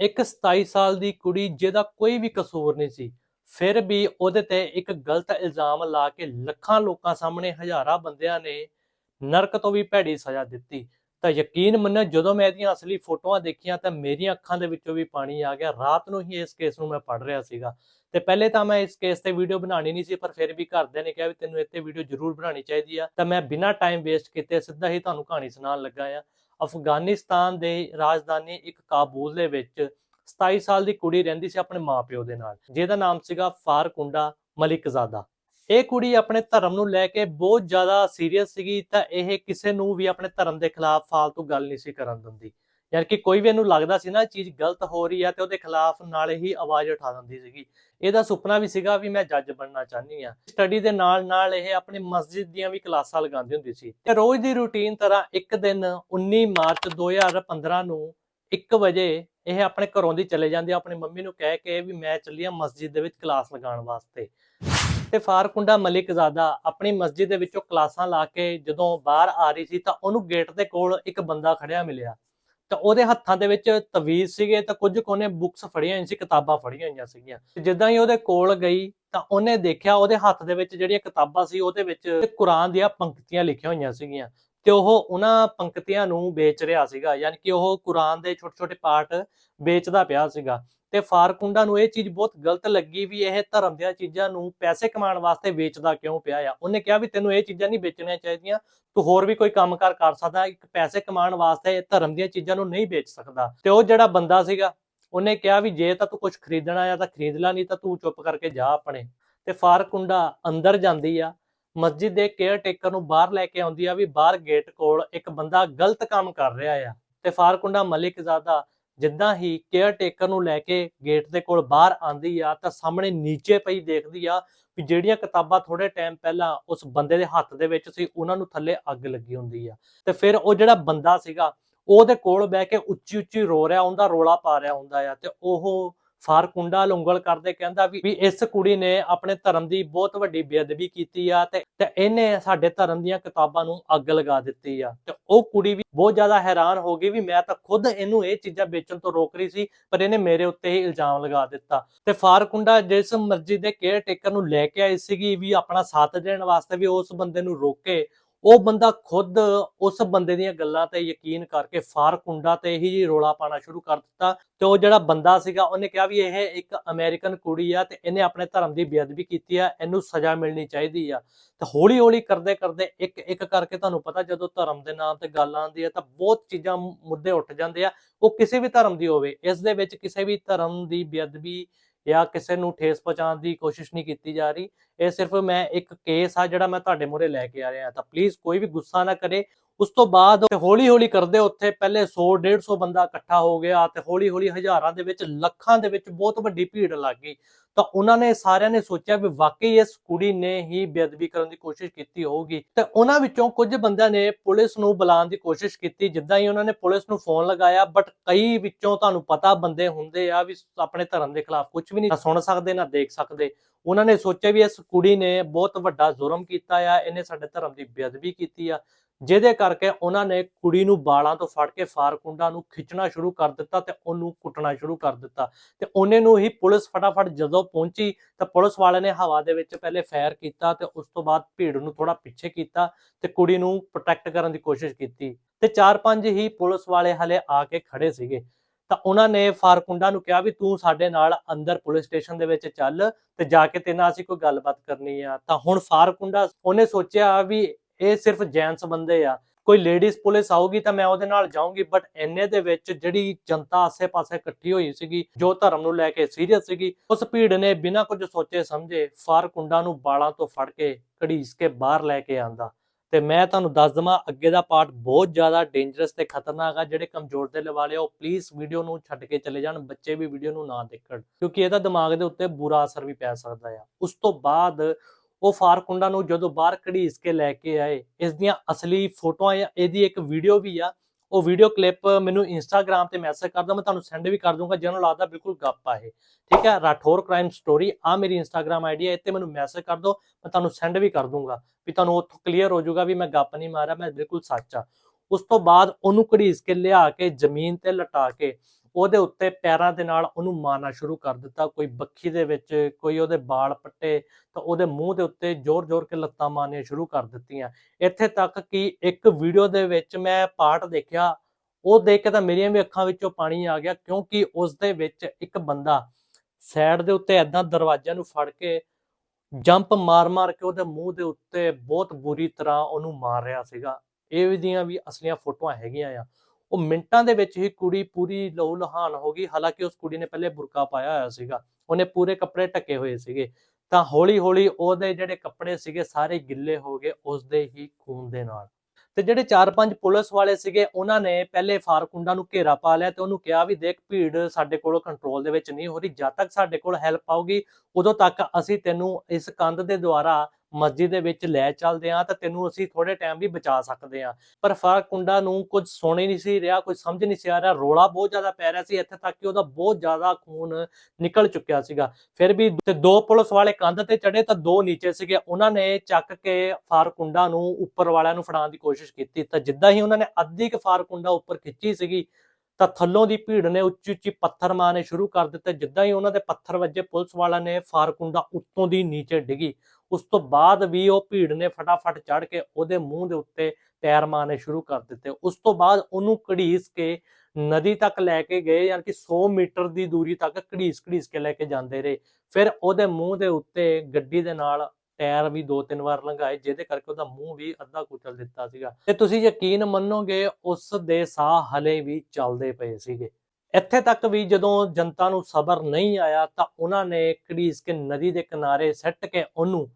ਇੱਕ 27 ਸਾਲ ਦੀ ਕੁੜੀ ਜਿਹਦਾ ਕੋਈ ਵੀ ਕਸੂਰ ਨਹੀਂ ਸੀ, ਫਿਰ ਵੀ ਉਹਦੇ ਤੇ ਇੱਕ ਗਲਤ ਇਲਜ਼ਾਮ ਲਾ ਕੇ ਲੱਖਾਂ ਲੋਕਾਂ ਸਾਹਮਣੇ ਹਜ਼ਾਰਾਂ ਬੰਦਿਆਂ ਨੇ ਨਰਕ ਤੋਂ ਵੀ ਭੈੜੀ ਸਜ਼ਾ ਦਿੱਤੀ। ਤਾਂ ਯਕੀਨ ਮੰਨੋ ਜਦੋਂ ਮੈਂ ਇਹਦੀਆਂ ਅਸਲੀ ਫੋਟੋਆਂ ਦੇਖੀਆਂ ਤਾਂ ਮੇਰੀਆਂ ਅੱਖਾਂ ਦੇ ਵਿੱਚੋਂ ਵੀ ਪਾਣੀ ਆ ਗਿਆ। ਰਾਤ ਨੂੰ ਹੀ ਇਸ ਕੇਸ ਨੂੰ ਮੈਂ ਪੜ੍ਹ ਰਿਹਾ ਸੀਗਾ। ਤੇ ਪਹਿਲੇ ਤਾਂ ਮੈਂ ਇਸ ਕੇਸ ਤੇ ਵੀਡੀਓ ਬਣਾਣੀ ਨਹੀਂ ਸੀ, ਪਰ ਫਿਰ ਵੀ ਘਰਦਿਆਂ ਨੇ ਕਿਹਾ ਵੀ ਤੈਨੂੰ ਇੱਥੇ ਵੀਡੀਓ ਜ਼ਰੂਰ ਬਣਾਣੀ ਚਾਹੀਦੀ ਆ। ਤਾਂ ਮੈਂ ਬਿਨਾਂ ਟਾਈਮ ਵੇਸਟ ਕੀਤੇ ਸਿੱਧਾ ਹੀ ਤੁਹਾਨੂੰ ਕਹਾਣੀ ਸੁਣਾਉਣ ਲੱਗਾ ਆ। ਅਫਗਾਨਿਸਤਾਨ ਦੇ ਰਾਜਧਾਨੀ ਇੱਕ ਕਾਬੂਲ ਦੇ ਵਿੱਚ 27 ਸਾਲ ਦੀ ਕੁੜੀ ਰਹਿੰਦੀ ਸੀ ਆਪਣੇ ਮਾਪਿਓ ਦੇ ਨਾਲ, ਜਿਹਦਾ ਨਾਮ ਸੀਗਾ ਫਾਰਕੁੰਡਾ ਮਲਿਕਜ਼ਾਦਾ। ਇਹ ਕੁੜੀ ਆਪਣੇ ਧਰਮ ਨੂੰ ਲੈ ਕੇ ਬਹੁਤ ਜ਼ਿਆਦਾ ਸੀਰੀਅਸ ਸੀਗੀ ਤਾਂ ਇਹ ਕਿਸੇ ਨੂੰ ਵੀ ਆਪਣੇ ਧਰਮ ਦੇ ਖਿਲਾਫ ਫਾਲਤੂ ਗੱਲ ਨਹੀਂ ਸੀ ਕਰਨ ਦਿੰਦੀ। ਯਾਨੀ ਕਿ ਕੋਈ ਵੀ ਇਹਨੂੰ ਲੱਗਦਾ ਸੀ ਨਾ ਚੀਜ਼ ਗਲਤ ਹੋ ਰਹੀ ਆ ਤੇ ਉਹਦੇ ਖਿਲਾਫ ਨਾਲ ਹੀ ਆਵਾਜ਼ ਉਠਾ ਦਿੰਦੀ ਸੀਗੀ। ਇਹਦਾ ਸੁਪਨਾ ਵੀ ਸੀਗਾ ਵੀ ਮੈਂ ਜੱਜ ਬਣਨਾ ਚਾਹਨੀ ਆ। ਸਟੱਡੀ ਦੇ ਨਾਲ ਨਾਲ ਇਹ ਆਪਣੀ ਮਸਜਿਦ ਦੀਆਂ ਵੀ ਕਲਾਸਾਂ ਲਗਾਉਂਦੀ ਹੁੰਦੀ ਸੀ। ਤੇ ਰੋਜ਼ ਦੀ ਰੁਟੀਨ ਤਰ੍ਹਾਂ ਇੱਕ ਦਿਨ 19 ਮਾਰਚ 2015 ਨੂੰ 1 ਵਜੇ ਇਹ ਆਪਣੇ ਘਰੋਂ ਦੀ ਚਲੇ ਜਾਂਦੀ ਆਪਣੀ ਮੰਮੀ ਨੂੰ ਕਹਿ ਕੇ ਵੀ ਮੈਂ ਚੱਲੀ ਆ ਮਸਜਿਦ ਦੇ ਵਿੱਚ ਕਲਾਸ ਲਗਾਉਣ ਵਾਸਤੇ। ਤੇ ਫਾਰਕੁੰਡਾ ਮਲਿਕਜ਼ਾਦਾ ਆਪਣੀ ਮਸਜਿਦ ਦੇ ਵਿੱਚੋਂ ਕਲਾਸਾਂ ਲਾ ਕੇ ਜਦੋਂ ਬਾਹਰ ਆ ਰਹੀ ਸੀ ਤਾਂ ਉਹਨੂੰ ਗੇਟ ਦੇ ਕੋਲ ਇੱਕ ਬੰਦਾ ਖੜਿਆ ਮਿਲਿਆ। ਤਾਂ ਉਹਦੇ ਹੱਥਾਂ ਦੇ ਵਿੱਚ ਤਵੀਜ਼ ਸੀਗੇ ਤਾਂ ਕੁਝ ਕੋਨੇ ਬੁੱਕਸ ਫੜੀਆਂ ਹੋਈਆਂ ਸੀ, ਕਿਤਾਬਾਂ ਫੜੀਆਂ ਹੋਈਆਂ ਸੀਗੀਆਂ। ਤੇ ਜਿੱਦਾਂ ਹੀ ਉਹਦੇ ਕੋਲ ਗਈ ਤਾਂ ਉਹਨੇ ਦੇਖਿਆ ਉਹਦੇ ਹੱਥ ਦੇ ਵਿੱਚ ਜਿਹੜੀਆਂ ਕਿਤਾਬਾਂ ਸੀ ਉਹਦੇ ਵਿੱਚ ਕੁਰਾਨ ਦੀਆਂ ਪੰਕਤੀਆਂ ਲਿਖੀਆਂ ਹੋਈਆਂ ਸੀਗੀਆਂ। ਤੇ ਉਹ ਉਹਨਾਂ ਪੰਕਤੀਆਂ ਨੂੰ ਵੇਚ ਰਿਹਾ ਸੀਗਾ, ਯਾਨੀ ਕਿ ਉਹ ਕੁਰਾਨ ਦੇ ਛੋਟੇ ਛੋਟੇ ਪਾਰਟ ਵੇਚਦਾ ਪਿਆ ਸੀਗਾ। ਤੇ ਫਾਰਕੁੰਡਾ ਨੂੰ ਇਹ ਚੀਜ਼ ਬਹੁਤ ਗਲਤ ਲੱਗੀ ਵੀ ਇਹ ਧਰਮ ਦੀਆਂ ਚੀਜ਼ਾਂ ਨੂੰ ਪੈਸੇ ਕਮਾਉਣ ਵਾਸਤੇ ਵੇਚਦਾ ਕਿਉਂ ਪਿਆ ਆ? ਉਹਨੇ ਕਿਹਾ ਵੀ ਤੈਨੂੰ ਇਹ ਚੀਜ਼ਾਂ ਨਹੀਂ ਵੇਚਣੀਆਂ ਚਾਹੀਦੀਆਂ, ਤੂੰ ਹੋਰ ਵੀ ਕੋਈ ਕੰਮਕਾਰ ਕਰ ਸਕਦਾ, ਇੱਕ ਪੈਸੇ ਕਮਾਉਣ ਵਾਸਤੇ ਇਹ ਧਰਮ ਦੀਆਂ ਚੀਜ਼ਾਂ ਨੂੰ ਨਹੀਂ ਵੇਚ ਸਕਦਾ। ਤੇ ਉਹ ਜਿਹੜਾ ਬੰਦਾ ਸੀਗਾ, ਉਹਨੇ ਕਿਹਾ ਵੀ ਜੇ ਤਾਂ ਤੂੰ ਕੁਝ ਖਰੀਦਣਾ ਆ ਤਾਂ ਖਰੀਦ ਲੈ, ਨਹੀਂ ਤਾਂ ਤੂੰ ਚੁੱਪ ਕਰਕੇ ਜਾ ਆਪਣੇ। ਤੇ ਫਾਰਕੁੰਡਾ ਅੰਦਰ ਜਾਂਦੀ ਆ, ਮਸਜਿਦ ਦੇ ਕੇਅਰ ਟੇਕਰ ਨੂੰ ਬਾਹਰ ਲੈ ਕੇ ਆਉਂਦੀ ਆ ਵੀ ਬਾਹਰ ਗੇਟ ਕੋਲ ਇੱਕ ਬੰਦਾ ਗਲਤ ਕੰਮ ਕਰ ਰਿਹਾ ਆ। ਤੇ ਫਾਰਕੁੰਡਾ ਮਲਿਕਜ਼ਾਦਾ ਜਿੱਦਾਂ ਜਿੱਦਾਂ ਹੀ ਕੇਅਰ ਟੇਕਰ ਨੂੰ ਲੈ ਕੇ ਗੇਟ ਦੇ ਕੋਲ ਬਾਹਰ ਆਂਦੀ ਆ, ਤਾਂ ਸਾਹਮਣੇ ਨੀਚੇ ਪਈ ਦੇਖਦੀ ਆ ਵੀ ਜਿਹੜੀਆਂ ਕਿਤਾਬਾਂ ਥੋੜੇ ਟਾਈਮ ਪਹਿਲਾਂ ਉਸ ਬੰਦੇ ਦੇ ਹੱਥ ਦੇ ਵਿੱਚ ਸੀ, ਉਹਨਾਂ ਨੂੰ ਥੱਲੇ ਅੱਗ ਲੱਗੀ ਹੁੰਦੀ ਆ। ਤੇ ਫਿਰ ਉਹ ਜਿਹੜਾ ਬੰਦਾ ਸੀਗਾ, ਉਹਦੇ ਕੋਲ ਬਹਿ ਕੇ ਉੱਚੀ ਉੱਚੀ ਰੋ ਰਿਹਾ ਹੁੰਦਾ ਰੋਲਾ ਪਾ ਰਿਹਾ ਹੁੰਦਾ ਆ ਤੇ ਉਹ ਫਾਰਕੁੰਡਾ ਉਂਗਲ ਕਰਦੇ ਕਹਿੰਦਾ ਵੀ ਵੀ ਇਸ ਕੁੜੀ ਨੇ ਆਪਣੇ ਧਰਮ ਦੀ ਬਹੁਤ ਵੱਡੀ ਬੇਅਦਬੀ ਕੀਤੀ ਆ ਤੇ ਤੇ ਇਹਨੇ ਸਾਡੇ ਧਰਮ ਦੀਆਂ ਕਿਤਾਬਾਂ ਨੂੰ ਅੱਗ ਲਗਾ ਦਿੱਤੀ ਆ। ਤੇ ਉਹ ਕੁੜੀ ਵੀ ਬਹੁਤ ਜ਼ਿਆਦਾ ਹੈਰਾਨ ਹੋ ਗਈ ਵੀ ਮੈਂ ਤਾਂ ਖੁਦ ਇਹਨੂੰ ਇਹ ਚੀਜ਼ਾਂ ਵੇਚਣ ਤੋਂ ਰੋਕ ਰਹੀ ਸੀ, ਪਰ ਇਹਨੇ ਮੇਰੇ ਉੱਤੇ ਹੀ ਇਲਜ਼ਾਮ ਲਗਾ ਦਿੱਤਾ। ਤੇ ਫਾਰਕੁੰਡਾ ਜਿਸ ਮਰਜ਼ੀ ਦੇ ਕੇਅਰ ਟੇਕਰ ਨੂੰ ਲੈ ਕੇ ਆਈ ਸੀਗੀ ਵੀ ਆਪਣਾ ਸਾਥ ਦੇਣ ਵਾਸਤੇ ਵੀ ਉਸ ਬੰਦੇ ਨੂੰ ਰੋਕੇ ਉਹ ਬੰਦਾ ਖੁਦ ਉਸ ਬੰਦੇ ਦੀਆਂ ਗੱਲਾਂ ਤੇ ਯਕੀਨ ਕਰਕੇ ਫਾਰਕੁੰਡਾ ਤੇ ਹੀ ਰੋਲਾ ਪਾਣਾ ਸ਼ੁਰੂ ਕਰ ਦਿੱਤਾ ਤੇ ਉਹ ਜਿਹੜਾ ਬੰਦਾ ਸੀਗਾ, ਉਹਨੇ ਕਿਹਾ ਵੀ ਇਹ ਇੱਕ ਅਮਰੀਕਨ ਕੁੜੀ ਆ ਤੇ ਇਹਨੇ ਆਪਣੇ ਧਰਮ ਦੀ ਬੇਅਦਬੀ ਕੀਤੀ ਆ, ਇਹਨੂੰ ਸਜ਼ਾ ਮਿਲਣੀ ਚਾਹੀਦੀ ਆ। ਤੇ ਹੌਲੀ ਹੌਲੀ ਕਰਦੇ ਕਰਦੇ ਇੱਕ ਇੱਕ ਕਰਕੇ ਤੁਹਾਨੂੰ ਪਤਾ ਜਦੋਂ ਧਰਮ ਦੇ ਨਾਮ ਤੇ ਗੱਲ ਆਉਂਦੀ ਆ ਤਾਂ ਬਹੁਤ ਚੀਜ਼ਾਂ ਮੁੱਦੇ ਉੱਠ ਜਾਂਦੇ ਆ। ਉਹ ਕਿਸੇ ਵੀ ਧਰਮ ਦੀ ਹੋਵੇ, ਇਸ ਦੇ ਵਿੱਚ ਕਿਸੇ ਵੀ ਧਰਮ ਦੀ ਬੇਅਦਬੀ ਜਾਂ ਕਿਸੇ ਨੂੰ ਠੇਸ ਪਹੁੰਚਾਉਣ ਦੀ ਕੋਸ਼ਿਸ਼ ਨਹੀਂ ਕੀਤੀ ਜਾ ਰਹੀ। ਇਹ ਸਿਰਫ ਮੈਂ ਇੱਕ ਕੇਸ ਆ ਜਿਹੜਾ ਮੈਂ ਤੁਹਾਡੇ ਮੂਹਰੇ ਲੈ ਕੇ ਆ ਰਿਹਾ ਤਾਂ ਪਲੀਜ਼ ਕੋਈ ਵੀ ਗੁੱਸਾ ਨਾ ਕਰੇ। ਉਸ ਤੋਂ ਬਾਅਦ ਹੌਲੀ ਹੌਲੀ ਕਰਦੇ ਉੱਥੇ, ਪਹਿਲੇ 100 150 ਬੰਦਾ ਇਕੱਠਾ ਹੋ ਗਿਆ ਤੇ ਹੌਲੀ ਹੌਲੀ ਹਜ਼ਾਰਾਂ ਦੇ ਵਿੱਚ, ਲੱਖਾਂ ਦੇ ਵਿੱਚ ਬਹੁਤ ਵੱਡੀ ਭੀੜ ਲੱਗ ਗਈ। ਤਾਂ ਉਹਨਾਂ ਨੇ ਸਾਰਿਆਂ ਨੇ ਸੋਚਿਆ ਵੀ ਵਾਕਈ ਇਸ ਕੁੜੀ ਨੇ ਹੀ ਬੇਅਦਬੀ ਕਰਨ ਦੀ ਕੋਸ਼ਿਸ਼ ਕੀਤੀ ਹੋਊਗੀ। ਤੇ ਉਹਨਾਂ ਵਿੱਚੋਂ ਕੁਝ ਬੰਦਿਆਂ ਨੇ ਪੁਲਿਸ ਨੂੰ ਬੁਲਾਉਣ ਦੀ ਕੋਸ਼ਿਸ਼ ਕੀਤੀ, ਜਿੱਦਾਂ ਹੀ ਉਹਨਾਂ ਨੇ ਪੁਲਿਸ ਨੂੰ ਫੋਨ ਲਗਾਇਆ ਬਟ ਕਈ ਵਿੱਚੋਂ ਤੁਹਾਨੂੰ ਪਤਾ ਬੰਦੇ ਹੁੰਦੇ ਆ ਵੀ ਆਪਣੇ ਧਰਮ ਦੇ ਖਿਲਾਫ ਕੁਝ ਵੀ ਨਹੀਂ ਸੁਣ ਸਕਦੇ, ਨਾ ਦੇਖ ਸਕਦੇ। ਉਹਨਾਂ ਨੇ ਸੋਚਿਆ ਵੀ ਇਸ ਕੁੜੀ ਨੇ ਬਹੁਤ ਵੱਡਾ ਜ਼ੁਰਮ ਕੀਤਾ ਆ, ਇਹਨੇ ਸਾਡੇ ਧਰਮ ਦੀ ਬੇਅਦਬੀ ਕੀਤੀ ਆ। ਜਿਹਦੇ ਕਰਕੇ ਉਹਨਾਂ ਨੇ ਕੁੜੀ ਨੂੰ ਬਾਲਾਂ ਤੋਂ ਫੜ ਕੇ ਫਾਰਕੁੰਡਾ ਨੂੰ ਖਿੱਚਣਾ ਸ਼ੁਰੂ ਕਰ ਦਿੱਤਾ ਤੇ ਉਹਨੂੰ ਕੁੱਟਣਾ ਸ਼ੁਰੂ ਕਰ ਦਿੱਤਾ। ਤੇ ਉਹਨੇ ਨੂੰ ਹੀ ਪੁਲਿਸ ਫਟਾਫਟ ਜਦੋਂ ਪਹੁੰਚੀ ਤਾਂ ਪੁਲਿਸ ਵਾਲਿਆਂ ਨੇ ਹਵਾ ਦੇ ਵਿੱਚ ਪਹਿਲੇ ਫਾਇਰ ਕੀਤਾ ਤੇ ਉਸ ਤੋਂ ਬਾਅਦ ਭੀੜ ਨੂੰ ਥੋੜਾ ਪਿੱਛੇ ਕੀਤਾ ਤੇ ਕੁੜੀ ਨੂੰ ਪ੍ਰੋਟੈਕਟ ਕਰਨ ਦੀ ਕੋਸ਼ਿਸ਼ ਕੀਤੀ। ਤੇ ਚਾਰ ਪੰਜ ਹੀ ਪੁਲਿਸ ਵਾਲੇ ਹਲੇ ਆ ਕੇ ਖੜੇ ਸੀਗੇ। ਤਾਂ ਉਹਨਾਂ ਨੇ ਫਾਰਕੁੰਡਾ ਨੂੰ ਕਿਹਾ ਵੀ ਤੂੰ ਸਾਡੇ ਨਾਲ ਅੰਦਰ ਪੁਲਿਸ ਸਟੇਸ਼ਨ ਦੇ ਵਿੱਚ ਚੱਲ ਤੇ ਜਾ ਕੇ ਤੇ ਨਾਲ ਅਸੀਂ ਕੋਈ ਗੱਲਬਾਤ ਕਰਨੀ ਆ। ਤਾਂ ਹੁਣ ਫਾਰਕੁੰਡਾ ਉਹਨੇ ਸੋਚਿਆ ਵੀ ਇਹ ਸਿਰਫ ਜੈਂਟਸ ਬੰਦੇ ਆ। ਕੋਈ ਲੇਡੀਜ਼ ਪੁਲਿਸ ਆਊਗੀ ਤਾਂ ਮੈਂ ਉਹਦੇ ਨਾਲ ਜਾਊਂਗੀ ਬਟ ਇੰਨੇ ਦੇ ਵਿੱਚ ਜਿਹੜੀ ਜਨਤਾ ਆਸੇ-ਪਾਸੇ ਇਕੱਠੀ ਹੋਈ ਸੀਗੀ, ਜੋ ਧਰਮ ਨੂੰ ਲੈ ਕੇ ਸੀਰੀਅਸ ਸੀਗੀ ਉਸ ਭੀੜ ਨੇ ਬਿਨਾਂ ਕੁਝ ਸੋਚੇ ਸਮਝੇ ਫਾਰਕੁੰਡਾ ਨੂੰ ਬਾਲਾਂ ਤੋਂ ਫੜ ਕੇ ਘੜੀਸ ਕੇ ਬਾਹਰ ਲੈ ਕੇ ਆਂਦਾ। ਤੇ ਮੈਂ ਤੁਹਾਨੂੰ ਦੱਸ ਦਵਾਂ, ਅੱਗੇ ਦਾ ਪਾਰਟ ਬਹੁਤ ਜ਼ਿਆਦਾ ਡੇਂਜਰਸ ਤੇ ਖਤਰਨਾਕ ਆ, ਜਿਹੜੇ ਕਮਜ਼ੋਰ ਦਿਲ ਵਾਲੇ ਆ, ਉਹ ਪਲੀਜ਼ ਵੀਡੀਓ ਨੂੰ ਛੱਡ ਕੇ ਚਲੇ ਜਾਣ, ਬੱਚੇ ਵੀ ਵੀਡੀਓ ਨੂੰ ਨਾ ਦੇਖਣ, ਕਿਉਂਕਿ ਇਹਦਾ ਦਿਮਾਗ ਦੇ ਉੱਤੇ ਬੁਰਾ ਅਸਰ ਵੀ ਪੈ ਸਕਦਾ ਆ। ਉਸ ਤੋਂ ਬਾਅਦ ਉਹ ਫਾਰਕੁੰਡਾ ਨੂੰ ਜਦੋਂ ਬਾਹਰ ਘੜੀਸ ਕੇ ਲੈ ਕੇ ਆਏ, ਇਸ ਦੀਆਂ ਅਸਲੀ ਫੋਟੋਆਂ ਆ ਇਹਦੀ ਇੱਕ ਵੀਡੀਓ ਵੀ ਆ, ਉਹ ਵੀਡੀਓ ਕਲਿੱਪ ਮੈਨੂੰ ਇੰਸਟਾਗ੍ਰam ਤੇ ਮੈਸੇਜ ਕਰ ਦਿਓ ਮੈਂ ਤੁਹਾਨੂੰ ਸੈਂਡ ਵੀ ਕਰ ਦੂੰਗਾ ਜਿਹਨੂੰ ਲੱਗਦਾ ਬਿਲਕੁਲ ਗੱਪ ਆ ਇਹ। ਠੀਕ ਹੈ, ਰਾਠੌਰ ਕ੍ਰਾਈਮ ਸਟੋਰੀ ਆ ਮੇਰੀ ਇੰਸਟਾਗ੍ਰam ਆਈਡੀ ਹੈ ਇੱਥੇ ਮੈਨੂੰ ਮੈਸੇਜ ਕਰ ਦਿਓ, ਮੈਂ ਤੁਹਾਨੂੰ ਸੈਂਡ ਵੀ ਕਰ ਦੂੰਗਾ ਵੀ ਤੁਹਾਨੂੰ ਉੱਥੋਂ ਕਲੀਅਰ ਹੋ ਜਾਊਗਾ ਵੀ ਮੈਂ ਗੱਪ ਨਹੀਂ ਮਾਰਿਆ, ਮੈਂ ਬਿਲਕੁਲ ਸੱਚ ਆ। ਉਸ ਤੋਂ ਬਾਅਦ ਉਹਨੂੰ ਘੜੀਸ ਕੇ ਲਿਆ ਕੇ ਜ਼ਮੀਨ ਤੇ ਲਟਾ ਕੇ ਉਹਦੇ ਉੱਤੇ ਪੈਰਾਂ ਦੇ ਨਾਲ ਉਹਨੂੰ ਮਾਰਨਾ ਸ਼ੁਰੂ ਕਰ ਦਿੱਤਾ। ਕੋਈ ਬੱਖੀ ਦੇ ਵਿੱਚ ਕੋਈ ਉਹਦੇ ਬਾਲ ਪੱਟੇ ਤਾਂ ਉਹਦੇ ਮੂੰਹ ਦੇ ਉੱਤੇ ਜ਼ੋਰ-ਜ਼ੋਰ ਕੇ ਲੱਤਾਂ ਮਾਰਨੀਆਂ ਸ਼ੁਰੂ ਕਰ ਦਿੱਤੀਆਂ। ਇੱਥੇ ਤੱਕ ਕਿ ਇੱਕ ਵੀਡੀਓ ਦੇ ਵਿੱਚ ਮੈਂ ਪਾਰਟ ਦੇਖਿਆ, ਉਹ ਦੇਖ ਕੇ ਤਾਂ ਮੇਰੀਆਂ ਵੀ ਅੱਖਾਂ ਵਿੱਚੋਂ ਪਾਣੀ ਆ ਗਿਆ ਕਿਉਂਕਿ ਉਸ ਦੇ ਵਿੱਚ ਇੱਕ ਬੰਦਾ ਸਾਈਡ ਦੇ ਉੱਤੇ ਐਦਾਂ ਦਰਵਾਜ਼ਿਆਂ ਨੂੰ ਫੜ ਕੇ ਜੰਪ ਮਾਰ-ਮਾਰ ਕੇ ਉਹਦੇ ਮੂੰਹ ਦੇ ਉੱਤੇ ਬਹੁਤ ਬੁਰੀ ਤਰ੍ਹਾਂ ਉਹਨੂੰ ਮਾਰ ਰਿਹਾ ਸੀਗਾ। ਇਹ ਦੀਆਂ ਵੀ ਅਸਲੀਆਂ ਫੋਟੋਆਂ ਹੈਗੀਆਂ ਆ। ਉਹ ਮਿੰਟਾਂ ਦੇ ਵਿੱਚ ਹੀ ਕੁੜੀ ਪੂਰੀ ਲਹੂ ਲਹਾਨ ਹੋ ਗਈ। ਹਾਲਾਂਕਿ ਉਸ ਕੁੜੀ ਨੇ ਪਹਿਲੇ ਬੁਰਕਾ ਪਾਇਆ ਹੋਇਆ ਸੀਗਾ। ਉਹਨੇ ਪੂਰੇ ਕੱਪੜੇ ਢੱਕੇ ਹੋਏ ਸੀਗੇ। ਤਾਂ ਹੌਲੀ-ਹੌਲੀ ਉਹਦੇ ਜਿਹੜੇ ਕੱਪੜੇ ਸੀਗੇ, ਸਾਰੇ ਗਿੱਲੇ ਹੋ ਗਏ ਉਸ ਦੇ ਹੀ ਖੂਨ ਦੇ ਨਾਲ। ਤੇ ਜਿਹੜੇ 4-5 ਪੁਲਿਸ ਵਾਲੇ ਸੀਗੇ, ਉਹਨਾਂ ਨੇ ਪਹਿਲੇ ਫਾਰਕੁੰਡਾ ਨੂੰ ਘੇਰਾ ਪਾ ਲਿਆ ਤੇ ਉਹਨੂੰ ਕਿਹਾ ਵੀ ਦੇਖ, ਭੀੜ ਸਾਡੇ ਕੋਲ ਕੰਟਰੋਲ ਦੇ ਵਿੱਚ ਨਹੀਂ ਹੋ ਰਹੀ। ਜਦ ਤੱਕ ਸਾਡੇ ਕੋਲ ਹੈਲਪ ਆਊਗੀ, ਉਦੋਂ ਤੱਕ ਅਸੀਂ ਤੈਨੂੰ ਇਸ ਕੰਧ ਦੇ ਦੁਆਰਾ ਮਸਜਿਦ ਦੇ ਵਿੱਚ ਲੈ ਚੱਲਦੇ ਹਾਂ ਤਾਂ ਤੈਨੂੰ ਅਸੀਂ ਥੋੜੇ ਟਾਈਮ ਵੀ ਬਚਾ ਸਕਦੇ ਹਾਂ। ਪਰ ਫਾਰਕੁੰਡਾ ਨੂੰ ਕੁਝ ਸੁਣ ਹੀ ਨਹੀਂ ਸੀ ਰਿਹਾ, ਕੁਝ ਸਮਝ ਨਹੀਂ ਸੀ ਆ ਰਿਹਾ। ਰੋਲਾ ਬਹੁਤ ਜ਼ਿਆਦਾ ਪੈ ਰਿਹਾ ਸੀ, ਇੱਥੇ ਤੱਕ ਕਿ ਉਹਦਾ ਬਹੁਤ ਜ਼ਿਆਦਾ ਖੂਨ ਨਿਕਲ ਚੁੱਕਿਆ ਸੀਗਾ। ਫਿਰ ਵੀ ਤੇ ਦੋ ਪੁਲਿਸ ਵਾਲੇ ਕੰਧ ਤੇ ਚੜੇ ਤਾਂ ਦੋ ਨੀਚੇ ਸੀਗੇ। ਉਹਨਾਂ ਨੇ ਚੱਕ ਕੇ ਫਾਰਕੁੰਡਾ ਨੂੰ ਉੱਪਰ ਵਾਲਿਆਂ ਨੂੰ ਫੜਾਉਣ ਦੀ ਕੋਸ਼ਿਸ਼ ਕੀਤੀ। ਤਾਂ ਜਿੱਦਾਂ ਹੀ ਉਹਨਾਂ ਨੇ ਅੱਧੀ ਕੁ ਫਾਰਕੁੰਡਾ ਉੱਪਰ ਖਿੱਚੀ ਸੀਗੀ, ਤਾਂ ਥੱਲੋਂ ਦੀ ਭੀੜ ਨੇ ਉੱਚੀ ਉੱਚੀ ਪੱਥਰ ਮਾਰਨੇ ਸ਼ੁਰੂ ਕਰ ਦਿੱਤੇ। ਜਿੱਦਾਂ ਹੀ ਉਹਨਾਂ ਦੇ ਪੱਥਰ ਵੱਜੇ, ਪੁਲਿਸ ਵਾਲਿਆਂ ਨੇ ਫਾਰਕੁੰਡਾ ਉੱਤੋਂ ਦੀ ਨੀਚੇ ਡਿੱਗੀ। ਉਸ ਤੋਂ ਬਾਅਦ ਵੀ ਉਹ ਭੀੜ ਨੇ ਫਟਾਫਟ ਚੜ ਕੇ ਉਹਦੇ ਮੂੰਹ ਦੇ ਉੱਤੇ ਪੈਰ ਮਾਰਨੇ ਸ਼ੁਰੂ ਕਰ ਦਿੱਤੇ। ਉਸ ਤੋਂ ਬਾਅਦ ਉਹਨੂੰ ਘੜੀਸ ਕੇ ਨਦੀ ਤੱਕ ਲੈ ਕੇ ਗਏ, ਯਾਨੀ ਕਿ 100 ਮੀਟਰ ਦੀ ਦੂਰੀ ਤੱਕ ਘੜੀਸ ਘੜੀਸ ਕੇ ਲੈ ਕੇ ਜਾਂਦੇ ਰਹੇ। ਫਿਰ ਉਹਦੇ ਮੂੰਹ ਦੇ ਉੱਤੇ ਗੱਡੀ ਦੇ ਨਾਲ ਟਾਇਰ ਵੀ ਦੋ ਤਿੰਨ ਵਾਰ ਲੰਘਾਏ, ਜਿਹਦੇ ਕਰਕੇ ਉਹਦਾ ਮੂੰਹ ਵੀ ਅੱਧਾ ਕੁਚਲ ਦਿੱਤਾ ਸੀਗਾ। ਤੇ ਤੁਸੀਂ ਯਕੀਨ ਮੰਨੋਗੇ, ਉਸ ਦੇ ਸਾਹ ਹਲੇ ਵੀ ਚੱਲਦੇ ਪਏ ਸੀਗੇ। ਇੱਥੇ ਤੱਕ ਵੀ ਜਦੋਂ ਜਨਤਾ ਨੂੰ ਸਬਰ ਨਹੀਂ ਆਇਆ ਤਾਂ ਉਹਨਾਂ ਨੇ ਘੜੀਸ ਕੇ ਨਦੀ ਦੇ ਕਿਨਾਰੇ ਸੱਟ ਕੇ ਉਹਨੂੰ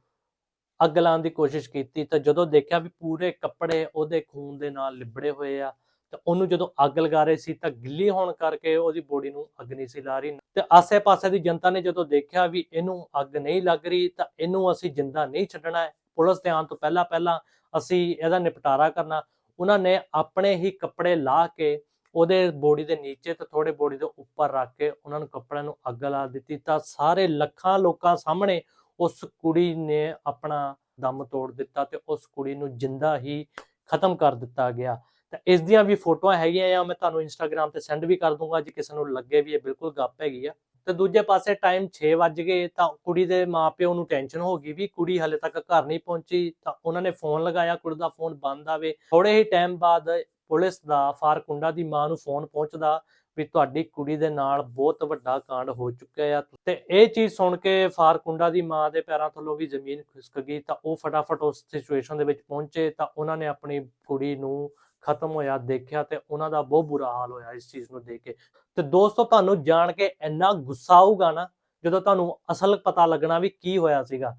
ਅੱਗ ਲਾਉਣ ਦੀ ਕੋਸ਼ਿਸ਼ ਕੀਤੀ ਤਾਂ ਜਦੋਂ ਦੇਖਿਆ ਵੀ ਪੂਰੇ ਕੱਪੜੇ ਉਹਦੇ ਖੂਨ ਦੇ ਨਾਲ ਲਿਬੜੇ ਹੋਏ ਆ, ਤਾਂ ਉਹਨੂੰ ਜਦੋਂ ਅੱਗ ਲਗਾ ਰਹੇ ਸੀ ਤਾਂ ਗਿੱਲੀ ਹੋਣ ਕਰਕੇ ਉਹਦੀ ਬੋਡੀ ਨੂੰ ਅੱਗ ਨਹੀਂ ਸੀ ਲਾ ਰਹੀ। ਤੇ ਆਸੇ-ਪਾਸੇ ਦੀ ਜਨਤਾ ਨੇ ਜਦੋਂ ਦੇਖਿਆ ਵੀ ਇਹਨੂੰ ਅੱਗ ਨਹੀਂ ਲੱਗ ਰਹੀ ਤਾਂ ਇਹਨੂੰ ਅਸੀਂ ਜਿੰਦਾ ਨਹੀਂ ਛੱਡਣਾ ਹੈ। ਪੁਲਿਸ ਦੇ ਆਉਣ ਤੋਂ ਪਹਿਲਾਂ ਪਹਿਲਾਂ ਅਸੀਂ ਇਹਦਾ ਨਿਪਟਾਰਾ ਕਰਨਾ। ਉਹਨਾਂ ਨੇ ਆਪਣੇ ਹੀ ਕੱਪੜੇ ਲਾ ਕੇ ਉਹਦੇ ਬੋਡੀ ਦੇ ਨੀਚੇ ਤੇ ਥੋੜੇ ਬੋਡੀ ਦੇ ਉੱਪਰ ਰੱਖ ਕੇ ਉਹਨਾਂ ਨੂੰ ਕੱਪੜਿਆਂ ਨੂੰ ਅੱਗ ਲਾ ਦਿੱਤੀ ਤਾਂ ਸਾਰੇ ਲੱਖਾਂ ਲੋਕਾਂ ਸਾਹਮਣੇ ਉਸ ਕੁੜੀ ਨੇ ਆਪਣਾ ਦਮ ਤੋੜ ਦਿੱਤਾ ਤੇ ਉਸ ਕੁੜੀ ਨੂੰ ਜਿੰਦਾ ਹੀ ਖਤਮ ਕਰ ਦਿੱਤਾ ਗਿਆ। ਤਾਂ ਇਸ ਦੀਆਂ ਵੀ ਫੋਟੋਆਂ ਹੈਗੀਆਂ ਆ, ਮੈਂ ਤੁਹਾਨੂੰ ਇੰਸਟਾਗ੍ਰam ਤੇ ਸੈਂਡ ਵੀ ਕਰ ਦੂੰਗਾ, ਜੇ ਕਿਸੇ ਨੂੰ ਲੱਗੇ ਵੀ ਇਹ ਬਿਲਕੁਲ ਗੱਪ ਹੈਗੀ ਆ। ਤੇ ਦੂਜੇ ਪਾਸੇ ਟਾਈਮ 6 ਵੱਜ ਗਏ, ਤਾਂ ਕੁੜੀ ਦੇ ਮਾਪਿਓ ਨੂੰ ਟੈਨਸ਼ਨ ਹੋ ਗਈ ਵੀ ਕੁੜੀ ਹਲੇ ਤੱਕ ਘਰ ਨਹੀਂ ਪਹੁੰਚੀ, ਤਾਂ ਉਹਨਾਂ ਨੇ ਫੋਨ ਲਗਾਇਆ, ਕੁੜੀ ਦਾ ਫੋਨ ਬੰਦ ਆਵੇ। ਥੋੜੇ ਹੀ ਟਾਈਮ ਬਾਅਦ ਪੁਲਿਸ ਦਾ ਫਾਰਕੁੰਡਾ ਦੀ ਮਾਂ ਨੂੰ ਫੋਨ ਪਹੁੰਚਦਾ ਵੀ ਤੁਹਾਡੀ ਕੁੜੀ ਦੇ ਨਾਲ ਬਹੁਤ ਵੱਡਾ ਕਾਂਡ ਹੋ ਚੁੱਕਿਆ ਆ। ਤੇ ਇਹ ਚੀਜ਼ ਸੁਣ ਕੇ ਫਾਰਕੁੰਡਾ ਦੀ ਮਾਂ ਦੇ ਪੈਰਾਂ ਥੱਲੋਂ ਵੀ ਜ਼ਮੀਨ ਖਿਸਕ ਗਈ ਤਾਂ ਉਹ ਫਟਾਫਟ ਉਸ ਸਿਚੁਏਸ਼ਨ ਦੇ ਵਿੱਚ ਪਹੁੰਚੇ ਤਾਂ ਉਹਨਾਂ ਨੇ ਆਪਣੀ ਕੁੜੀ ਨੂੰ ਖਤਮ ਹੋਇਆ ਦੇਖਿਆ ਤੇ ਉਹਨਾਂ ਦਾ ਬਹੁਤ ਬੁਰਾ ਹਾਲ ਹੋਇਆ ਇਸ ਚੀਜ਼ ਨੂੰ ਦੇਖ ਕੇ। ਤੇ ਦੋਸਤੋ, ਤੁਹਾਨੂੰ ਜਾਣ ਕੇ ਇੰਨਾ ਗੁੱਸਾ ਆਊਗਾ ਨਾ, ਜਦੋਂ ਤੁਹਾਨੂੰ ਅਸਲ ਪਤਾ ਲੱਗਣਾ ਵੀ ਕੀ ਹੋਇਆ ਸੀਗਾ।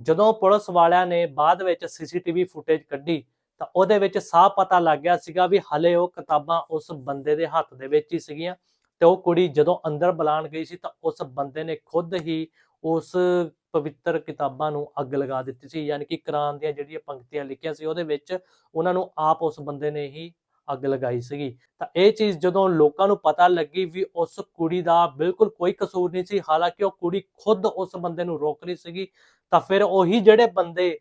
ਜਦੋਂ ਪੁਲਿਸ ਵਾਲਿਆਂ ਨੇ ਬਾਅਦ ਵਿੱਚ ਸੀਸੀਟੀਵੀ ਫੁਟੇਜ ਕੱਢੀ ਤਾਂ ਉਹਦੇ ਵਿੱਚ ਸਾਫ਼ ਪਤਾ ਲੱਗ ਗਿਆ ਸੀਗਾ ਵੀ ਹਲੇ ਉਹ ਕਿਤਾਬਾਂ ਉਸ ਬੰਦੇ ਦੇ ਹੱਥ ਦੇ ਵਿੱਚ ਹੀ ਸੀਗੀਆਂ ਤੇ ਉਹ ਕੁੜੀ ਜਦੋਂ ਅੰਦਰ ਬੁਲਾਣ ਗਈ ਸੀ ਤਾਂ ਉਸ ਬੰਦੇ ਨੇ ਖੁਦ ਹੀ ਉਸ ਪਵਿੱਤਰ ਕਿਤਾਬਾਂ ਨੂੰ ਅੱਗ ਲਗਾ ਦਿੱਤੀ ਸੀ, ਯਾਨੀ ਕਿ ਕੁਰਾਨ ਦੀਆਂ ਜਿਹੜੀਆਂ ਪੰਕਤੀਆਂ ਲਿਖੀਆਂ ਸੀ ਉਹਦੇ ਵਿੱਚ ਉਹਨਾਂ ਨੂੰ ਆਪ ਉਸ ਬੰਦੇ ਨੇ ਹੀ ਅੱਗ ਲਗਾਈ ਸੀਗੀ। ਤਾਂ ਇਹ ਚੀਜ਼ ਜਦੋਂ ਲੋਕਾਂ ਨੂੰ ਪਤਾ ਲੱਗੀ ਵੀ ਉਸ ਕੁੜੀ ਦਾ ਬਿਲਕੁਲ ਕੋਈ ਕਸੂਰ ਨਹੀਂ ਸੀ, ਹਾਲਾਂਕਿ ਉਹ ਕੁੜੀ ਖੁਦ ਉਸ ਬੰਦੇ ਨੂੰ ਰੋਕ ਰਹੀ ਸੀਗੀ, ਤਾਂ ਫਿਰ ਉਹੀ ਜਿਹੜੇ ਬੰਦੇ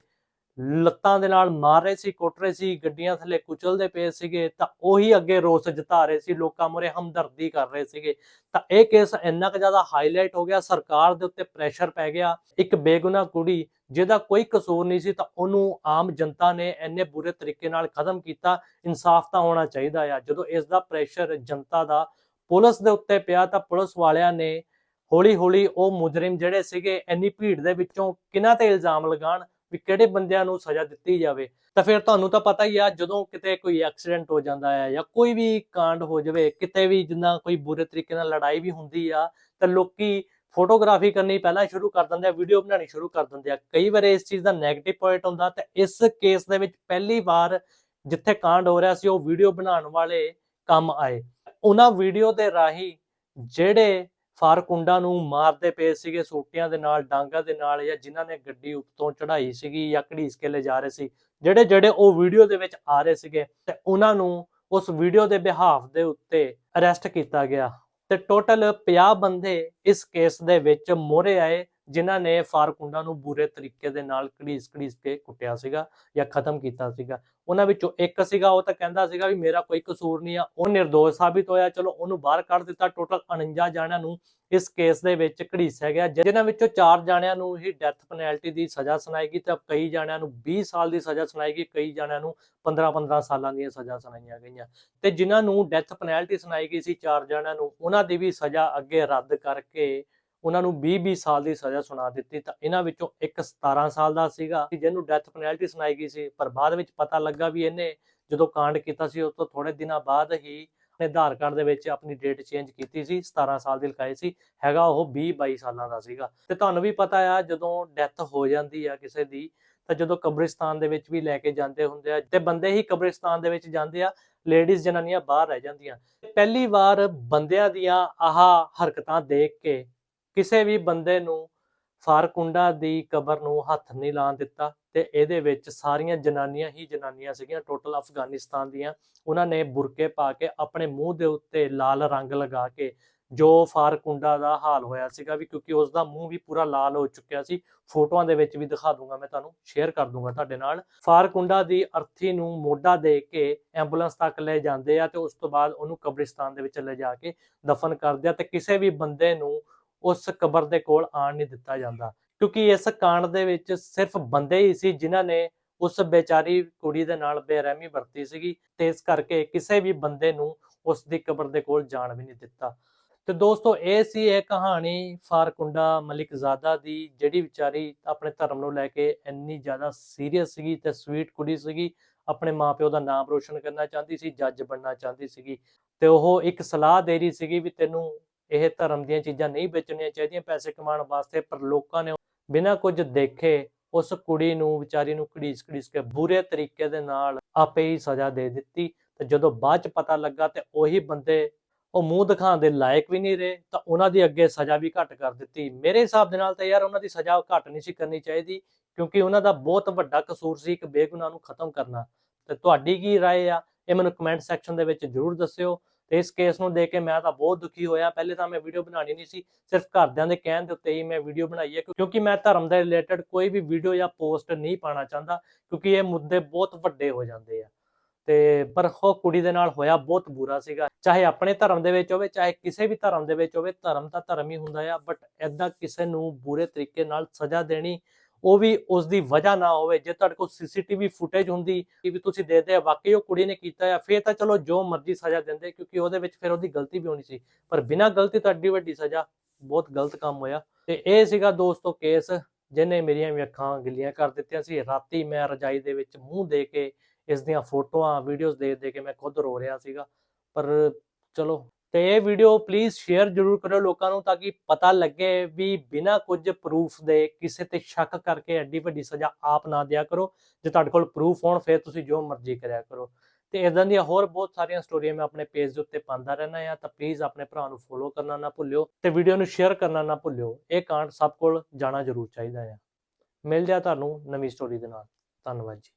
ਲੱਤਾਂ ਦੇ ਨਾਲ ਮਾਰ ਰਹੇ ਸੀ, ਕੁੱਟ ਰਹੇ ਸੀ, ਗੱਡੀਆਂ ਥੱਲੇ ਕੁਚਲਦੇ ਪਏ ਸੀਗੇ, ਤਾਂ ਉਹੀ ਅੱਗੇ ਰੋਸ ਜਤਾ ਰਹੇ ਸੀ, ਲੋਕਾਂ ਮੁਰੇ ਹਮਦਰਦੀ ਕਰ ਰਹੇ ਸੀਗੇ। ਤਾਂ ਇਹ ਕੇਸ ਇੰਨਾ ਕੁ ਜ਼ਿਆਦਾ ਹਾਈਲਾਈਟ ਹੋ ਗਿਆ, ਸਰਕਾਰ ਦੇ ਉੱਤੇ ਪ੍ਰੈਸ਼ਰ ਪੈ ਗਿਆ। ਇੱਕ ਬੇਗੁਨਾਹ ਕੁੜੀ ਜਿਹਦਾ ਕੋਈ ਕਸੂਰ ਨਹੀਂ ਸੀ, ਤਾਂ ਉਹਨੂੰ ਆਮ ਜਨਤਾ ਨੇ ਇੰਨੇ ਬੁਰੇ ਤਰੀਕੇ ਨਾਲ ਖਤਮ ਕੀਤਾ, ਇਨਸਾਫ ਤਾਂ ਹੋਣਾ ਚਾਹੀਦਾ ਆ। ਜਦੋਂ ਇਸ ਦਾ ਪ੍ਰੈਸ਼ਰ ਜਨਤਾ ਦਾ ਪੁਲਿਸ ਦੇ ਉੱਤੇ ਪਿਆ, ਤਾਂ ਪੁਲਿਸ ਵਾਲਿਆਂ ਨੇ ਹੌਲੀ ਹੌਲੀ ਉਹ ਮੁਜਰਮ ਜਿਹੜੇ ਸੀਗੇ, ਇੰਨੀ ਭੀੜ ਦੇ ਵਿੱਚੋਂ ਕਿਹਨਾਂ ਤੇ ਇਲਜ਼ਾਮ ਲਗਾਉਣ? ਵੀ ਕਿਹੜੇ ਬੰਦਿਆਂ ਨੂੰ ਸਜ਼ਾ ਦਿੱਤੀ ਜਾਵੇ, ਤਾਂ ਫਿਰ ਤੁਹਾਨੂੰ ਤਾਂ ਪਤਾ ਹੀ ਆ, ਜਦੋਂ ਕਿਤੇ ਕੋਈ ਐਕਸੀਡੈਂਟ ਹੋ ਜਾਂਦਾ ਹੈ ਜਾਂ ਕੋਈ ਵੀ ਕਾਂਡ ਹੋ ਜਾਵੇ, ਕਿਤੇ ਵੀ ਜਿੰਨਾ ਕੋਈ ਬੁਰੇ ਤਰੀਕੇ ਨਾਲ ਲੜਾਈ ਵੀ ਹੁੰਦੀ ਆ, ਤਾਂ ਲੋਕੀ ਫੋਟੋਗ੍ਰਾਫੀ ਕਰਨੀ ਪਹਿਲਾਂ ਸ਼ੁਰੂ ਕਰ ਦਿੰਦੇ ਆ ਵੀਡੀਓ ਬਣਾਉਣੀ ਸ਼ੁਰੂ ਕਰ ਦਿੰਦੇ ਆ। ਕਈ ਵਾਰ ਇਸ ਚੀਜ਼ ਦਾ 네ਗੇਟਿਵ ਪੁਆਇੰਟ ਹੁੰਦਾ, ਤੇ ਇਸ ਕੇਸ ਦੇ ਵਿੱਚ ਪਹਿਲੀ ਵਾਰ ਜਿੱਥੇ ਕਾਂਡ ਹੋ ਰਿਹਾ ਸੀ, ਉਹ ਵੀਡੀਓ ਬਣਾਉਣ ਵਾਲੇ ਕੰਮ ਆਏ। ਉਹਨਾਂ ਵੀਡੀਓ ਦੇ ਰਾਹੀਂ ਜਿਹੜੇ ਫਾਰਕੁੰਡਾ ਨੂੰ ਮਾਰਦੇ ਪਏ ਸੀਗੇ, ਸੋਟੀਆਂ ਦੇ ਨਾਲ, ਡਾਂਗਾ ਦੇ ਨਾਲ ਜਾਂ ਜਿਨ੍ਹਾਂ ਨੇ ਗੱਡੀ ਉੱਤੋਂ ਚੜਾਈ ਸੀਗੀ ਜਾਂ ਘੜੀਸ ਕੇ ਲੈ ਜਾ ਰਹੇ ਸੀ, ਜਿਹੜੇ ਜਿਹੜੇ ਉਹ ਵੀਡੀਓ ਦੇ ਵਿੱਚ ਆ ਰਹੇ ਸੀਗੇ, ਤੇ ਉਹਨਾਂ ਨੂੰ ਉਸ ਵੀਡੀਓ ਦੇ ਬਿਹਾਫ ਦੇ ਉੱਤੇ ਅਰੈਸਟ ਕੀਤਾ ਗਿਆ, ਤੇ ਟੋਟਲ 50 ਬੰਦੇ ਇਸ ਕੇਸ ਦੇ ਵਿੱਚ ਮੋਹਰੇ ਆਏ ਜਿਨ੍ਹਾਂ ਨੇ ਫਾਰਕੁੰਡਾ ਨੂੰ ਬੁਰੇ ਤਰੀਕੇ ਦੇ ਨਾਲ ਘੜੀਸ ਘੜੀਸ ਕੇ ਕੁੱਟਿਆ ਸੀਗਾ ਜਾਂ ਖਤਮ ਕੀਤਾ ਸੀਗਾ। ਉਹਨਾਂ ਵਿੱਚੋਂ ਇੱਕ ਸੀਗਾ, ਉਹ ਤਾਂ ਕਹਿੰਦਾ ਸੀਗਾ ਵੀ ਮੇਰਾ ਕੋਈ ਕਸੂਰ ਨਹੀਂ ਆ, ਉਹ ਨਿਰਦੋਸ਼ ਸਾਬਿਤ ਹੋਇਆ, ਚਲੋ ਉਹਨੂੰ ਬਾਹਰ ਕੱਢ ਦਿੱਤਾ। ਟੋਟਲ 49 ਜਾਣਿਆਂ ਨੂੰ ਇਸ ਕੇਸ ਦੇ ਵਿੱਚ ਘੜੀਸਿਆ ਗਿਆ ਜਿਨ੍ਹਾਂ ਵਿੱਚੋਂ 4 ਜਾਣਿਆਂ ਨੂੰ ਹੀ ਡੈਥ ਪੈਨਲਟੀ ਦੀ ਸਜ਼ਾ ਸੁਣਾਈ ਗਈ ਤੇ ਕਈ ਜਾਣਿਆਂ ਨੂੰ 20 ਸਾਲ ਦੀ ਸਜ਼ਾ ਸੁਣਾਈ ਗਈ, ਕਈ ਜਾਣਿਆਂ ਨੂੰ 15-15 ਸਾਲਾਂ ਦੀਆਂ ਸਜ਼ਾ ਸੁਣਾਈਆਂ ਗਈਆਂ। ਤੇ ਜਿਨ੍ਹਾਂ ਨੂੰ ਡੈਥ ਪੈਨਲਟੀ ਸੁਣਾਈ ਗਈ ਸੀ 4 ਜਾਣਿਆਂ ਨੂੰ, ਉਹਨਾਂ ਦੀ ਵੀ ਸਜ਼ਾ ਅੱਗੇ ਰੱਦ ਕਰਕੇ ਉਹਨਾਂ ਨੂੰ 20-20 ਸਾਲ ਦੀ ਸਜ਼ਾ ਸੁਣਾ ਦਿੱਤੀ ਤਾਂ ਇਹਨਾਂ ਵਿੱਚੋਂ ਇੱਕ 17 ਸਾਲ ਦਾ ਸੀਗਾ ਜਿਹਨੂੰ ਡੈਥ ਪੈਨਲਟੀ ਸੁਣਾਈ ਗਈ ਸੀ, ਪਰ ਬਾਅਦ ਵਿੱਚ ਪਤਾ ਲੱਗਾ ਵੀ ਇਹਨੇ ਜਦੋਂ ਕਾਂਡ ਕੀਤਾ ਸੀ, ਉਸ ਤੋਂ ਥੋੜੇ ਦਿਨਾਂ ਬਾਅਦ ਹੀ ਆਪਣੇ ਆਧਾਰ ਕਾਰਡ ਦੇ ਵਿੱਚ ਆਪਣੀ ਡੇਟ ਚੇਂਜ ਕੀਤੀ ਸੀ 17 ਸਾਲ ਦੀ ਲਿਖਾਈ ਸੀ, ਹੈਗਾ ਉਹ 20 22 ਸਾਲਾਂ ਦਾ ਸੀਗਾ। ਤੇ ਤੁਹਾਨੂੰ ਵੀ ਪਤਾ ਆ, ਜਦੋਂ ਡੈਥ ਹੋ ਜਾਂਦੀ ਆ ਕਿਸੇ ਦੀ, ਤਾਂ ਜਦੋਂ ਕਬਰਿਸਤਾਨ ਦੇ ਵਿੱਚ ਵੀ ਲੈ ਕੇ ਜਾਂਦੇ ਹੁੰਦੇ ਆ, ਤੇ ਬੰਦੇ ਹੀ ਕਬਰਿਸਤਾਨ ਦੇ ਵਿੱਚ ਜਾਂਦੇ ਆ ਲੇਡੀਜ਼ ਜਨਾਨੀਆਂ ਬਾਹਰ ਰਹਿ ਜਾਂਦੀਆਂ। ਪਹਿਲੀ ਵਾਰ ਬੰਦਿਆਂ ਦੀਆਂ ਆਹ ਹਰਕਤਾਂ ਦੇਖ ਕੇ ਕਿਸੇ ਵੀ ਬੰਦੇ ਨੂੰ ਫਾਰਕੁੰਡਾ ਦੀ ਕਬਰ ਨੂੰ ਹੱਥ ਨਹੀਂ ਲਾਣ ਦਿੱਤਾ ਤੇ ਇਹਦੇ ਵਿੱਚ ਸਾਰੀਆਂ ਜਨਾਨੀਆਂ ਹੀ ਜਨਾਨੀਆਂ ਸੀਗੀਆਂ ਟੋਟਲ ਅਫਗਾਨਿਸਤਾਨ ਦੀਆਂ। ਉਹਨਾਂ ਨੇ ਬੁਰਕੇ ਪਾ ਕੇ ਆਪਣੇ ਮੂੰਹ ਦੇ ਉੱਤੇ ਲਾਲ ਰੰਗ ਲਗਾ ਕੇ ਜੋ ਫਾਰਕੁੰਡਾ ਦਾ ਹਾਲ ਹੋਇਆ ਸੀਗਾ ਵੀ ਕਿਉਂਕਿ ਉਸ ਦਾ ਮੂੰਹ ਵੀ ਪੂਰਾ ਲਾਲ ਹੋ ਚੁੱਕਿਆ ਸੀ। ਫੋਟੋਆਂ ਦੇ ਵਿੱਚ ਵੀ ਦਿਖਾ ਦੂੰਗਾ ਮੈਂ ਤੁਹਾਨੂੰ ਸ਼ੇਅਰ ਕਰ ਦੂੰਗਾ ਤੁਹਾਡੇ ਨਾਲ। ਫਾਰਕੁੰਡਾ ਦੀ ਅਰਥੀ ਨੂੰ ਮੋਢਾ ਦੇ ਕੇ ਐਂਬੂਲੈਂਸ ਤੱਕ ਲੈ ਜਾਂਦੇ ਆ ਤੇ ਉਸ ਤੋਂ ਬਾਅਦ ਉਹਨੂੰ ਕਬਰਿਸਤਾਨ ਦੇ ਵਿੱਚ ਲੈ ਜਾ ਕੇ ਦਫਨ ਕਰਦੇ ਆ ਤੇ ਕਿਸੇ ਵੀ ਬੰਦੇ ਨੂੰ ਉਸ ਕਬਰ ਦੇ ਕੋਲ ਆਣ ਨਹੀਂ ਦਿੱਤਾ ਜਾਂਦਾ। ਕਿਉਂਕਿ ਇਸ ਕਾਂਡ ਦੇ ਵਿੱਚ ਸਿਰਫ ਬੰਦੇ ਹੀ ਸੀ ਜਿਨ੍ਹਾਂ ਨੇ ਉਸ ਬੇਚਾਰੀ ਕੁੜੀ ਦੇ ਨਾਲ ਬੇਰਹਿਮੀ ਵਰਤੀ ਸੀਗੀ ਤੇ ਇਸ ਕਰਕੇ ਕਿਸੇ ਵੀ ਬੰਦੇ ਨੂੰ ਉਸ ਦੀ ਕਬਰ ਦੇ ਕੋਲ ਜਾਣ ਵੀ ਨਹੀਂ ਦਿੱਤਾ। ਤੇ ਦੋਸਤੋ, ਇਹ ਸੀ ਇਹ ਕਹਾਣੀ ਫਾਰਕੁੰਡਾ ਮਲਿਕਜ਼ਾਦਾ ਦੀ, ਜਿਹੜੀ ਵਿਚਾਰੀ ਆਪਣੇ ਧਰਮ ਨੂੰ ਲੈ ਕੇ ਇੰਨੀ ਜ਼ਿਆਦਾ ਸੀਰੀਅਸ ਸੀਗੀ ਤੇ ਸਵੀਟ ਕੁੜੀ ਸੀਗੀ, ਆਪਣੇ ਮਾਪਿਓ ਦਾ ਨਾਮ ਰੋਸ਼ਨ ਕਰਨਾ ਚਾਹੁੰਦੀ ਸੀ, ਜੱਜ ਬਣਨਾ ਚਾਹੁੰਦੀ ਸੀਗੀ। ਤੇ ਉਹ ਇੱਕ ਸਲਾਹ ਦੇ ਰਹੀ ਸੀਗੀ ਵੀ ਤੈਨੂੰ ਇਹ ਧਰਮ ਦੀਆਂ ਚੀਜ਼ਾਂ ਨਹੀਂ ਵੇਚਣੀਆਂ ਚਾਹੀਦੀਆਂ ਪੈਸੇ ਕਮਾਉਣ ਵਾਸਤੇ ਪਰ ਲੋਕਾਂ ਨੇ ਬਿਨਾਂ ਕੁਝ ਦੇਖੇ ਉਸ ਕੁੜੀ ਨੂੰ ਵਿਚਾਰੀ ਨੂੰ ਘੜੀਸ ਘੜੀਸ ਕੇ ਬੁਰੇ ਤਰੀਕੇ ਦੇ ਨਾਲ ਆਪੇ ਹੀ ਸਜ਼ਾ ਦੇ ਦਿੱਤੀ ਤੇ ਜਦੋਂ ਬਾਅਦ ਚ ਪਤਾ ਲੱਗਾ ਤੇ ਉਹੀ ਬੰਦੇ ਉਹ ਮੂੰਹ ਦਿਖਾਉਣ ਦੇ ਲਾਇਕ ਵੀ ਨਹੀਂ ਰਹੇ ਤਾਂ ਉਹਨਾਂ ਦੀ ਅੱਗੇ ਸਜ਼ਾ ਵੀ ਘੱਟ ਕਰ ਦਿੱਤੀ ਮੇਰੇ ਹਿਸਾਬ ਦੇ ਨਾਲ ਤਾਂ ਯਾਰ ਉਹਨਾਂ ਦੀ ਸਜ਼ਾ ਘੱਟ ਨਹੀਂ ਸੀ ਕਰਨੀ ਚਾਹੀਦੀ ਕਿਉਂਕਿ ਉਹਨਾਂ ਦਾ ਬਹੁਤ ਵੱਡਾ ਕਸੂਰ ਸੀ ਇੱਕ ਬੇਗੁਨਾਹ ਨੂੰ ਖਤਮ ਕਰਨਾ ਤੇ ਤੁਹਾਡੀ ਕੀ رائے ਆ ਇਹ ਮੈਨੂੰ ਕਮੈਂਟ ਸੈਕਸ਼ਨ ਦੇ ਵਿੱਚ ਜਰੂਰ ਦੱਸਿਓ ਤੇ ਇਸ ਕੇਸ ਨੂੰ ਦੇਖ ਕੇ ਮੈਂ ਤਾਂ ਬਹੁਤ ਦੁਖੀ ਹੋਇਆ। ਪਹਿਲੇ ਤਾਂ ਮੈਂ ਵੀਡੀਓ ਬਣਾਣੀ ਨਹੀਂ ਸੀ, ਸਿਰਫ ਘਰਦਿਆਂ ਦੇ ਕਹਿਣ ਦੇ ਉੱਤੇ ਹੀ ਮੈਂ ਵੀਡੀਓ ਬਣਾਈ ਹੈ ਕਿਉਂਕਿ ਮੈਂ ਧਰਮ ਦੇ ਰਿਲੇਟਡ ਕੋਈ ਵੀ ਵੀਡੀਓ ਜਾਂ ਪੋਸਟ ਨਹੀਂ ਪਾਣਾ ਚਾਹੁੰਦਾ, ਕਿਉਂਕਿ ਇਹ ਮੁੱਦੇ ਬਹੁਤ ਵੱਡੇ ਹੋ ਜਾਂਦੇ ਆ। ਤੇ ਪਰ ਉਹ ਕੁੜੀ ਦੇ ਨਾਲ ਹੋਇਆ ਬਹੁਤ ਬੁਰਾ ਸੀਗਾ। ਚਾਹੇ ਆਪਣੇ ਧਰਮ ਦੇ ਵਿੱਚ ਹੋਵੇ, ਚਾਹੇ ਕਿਸੇ ਵੀ ਧਰਮ ਦੇ ਵਿੱਚ ਹੋਵੇ, ਧਰਮ ਤਾਂ ਧਰਮ ਹੀ ਹੁੰਦਾ ਆ ਬਟ ਐਦਾਂ ਕਿਸੇ ਨੂੰ ਬੁਰੇ ਤਰੀਕੇ ਨਾਲ ਸਜ਼ਾ ਦੇਣੀ ਉਹ ਵੀ ਉਸ ਦੀ ਵਜ੍ਹਾ ਨਾ ਹੋਵੇ, ਜੇ ਤੁਹਾਡੇ ਕੋਲ ਸੀਸੀਟੀਵੀ ਫੁਟੇਜ ਹੁੰਦੀ ਕਿ ਵੀ ਤੁਸੀਂ ਦੇਖਦੇ ਆ, ਵਾਕਈ ਉਹ ਕੁੜੀ ਨੇ ਕੀਤਾ ਆ, ਫੇਰ ਤਾਂ ਚਲੋ ਜੋ ਮਰਜ਼ੀ ਸਜ਼ਾ ਦਿੰਦੇ, ਕਿਉਂਕਿ ਉਹਦੇ ਵਿੱਚ ਫਿਰ ਉਹਦੀ ਗਲਤੀ ਵੀ ਹੋਣੀ ਸੀ। ਪਰ ਬਿਨਾਂ ਗਲਤੀ ਤੋਂ ਐਡੀ ਵੱਡੀ ਸਜ਼ਾ ਬਹੁਤ ਗਲਤ ਕੰਮ ਹੋਇਆ। ਤੇ ਇਹ ਸੀਗਾ ਦੋਸਤੋ ਕੇਸ, ਜਿਹਨੇ ਮੇਰੀਆਂ ਵੀ ਅੱਖਾਂ ਗਿੱਲੀਆਂ ਕਰ ਦਿੱਤੀਆਂ ਸੀ। ਰਾਤੀ ਮੈਂ ਰਜਾਈ ਦੇ ਵਿੱਚ ਮੂੰਹ ਦੇ ਕੇ ਇਸ ਦੀਆਂ ਫੋਟੋਆਂ ਵੀਡੀਓਜ਼ ਦੇਖ ਦੇ ਕੇ ਮੈਂ ਖੁਦ ਰੋ ਰਿਹਾ ਸੀਗਾ। ਪਰ ਚਲੋ ਤੇ ਇਹ ਵੀਡੀਓ ਪਲੀਜ਼ ਸ਼ੇਅਰ ਜ਼ਰੂਰ ਕਰਿਓ ਲੋਕਾਂ ਨੂੰ ਤਾਂ ਕਿ ਪਤਾ ਲੱਗੇ ਵੀ ਬਿਨਾਂ ਕੁਝ ਪ੍ਰੂਫ ਦੇ ਕਿਸੇ ਤੇ ਸ਼ੱਕ ਕਰਕੇ ਐਡੀ ਵੱਡੀ ਸਜ਼ਾ ਆਪ ਨਾ ਦਿਆ ਕਰੋ। ਜੇ ਤੁਹਾਡੇ ਕੋਲ ਪ੍ਰੂਫ ਹੋਣ, ਫਿਰ ਤੁਸੀਂ ਜੋ ਮਰਜ਼ੀ ਕਰਿਆ ਕਰੋ। ਤੇ ਇਦਾਂ ਦੀਆਂ ਹੋਰ ਬਹੁਤ ਸਾਰੀਆਂ ਸਟੋਰੀਆਂ ਮੈਂ ਆਪਣੇ ਪੇਜ ਦੇ ਉੱਤੇ ਪਾਉਂਦਾ ਰਹਿਣਾ ਆ, ਤਾਂ ਪਲੀਜ਼ ਆਪਣੇ ਭਰਾ ਨੂੰ ਫੋਲੋ ਕਰਨਾ ਨਾ ਭੁੱਲਿਓ ਤੇ ਵੀਡੀਓ ਨੂੰ ਸ਼ੇਅਰ ਕਰਨਾ ਨਾ ਭੁੱਲਿਓ। ਇਹ ਕਾਂਡ ਸਭ ਕੋਲ ਜਾਣਾ ਜ਼ਰੂਰ ਚਾਹੀਦਾ ਆ। ਮਿਲ ਜਾ ਤੁਹਾਨੂੰ ਨਵੀਂ ਸਟੋਰੀ ਦੇ ਨਾਲ। ਧੰਨਵਾਦ ਜੀ।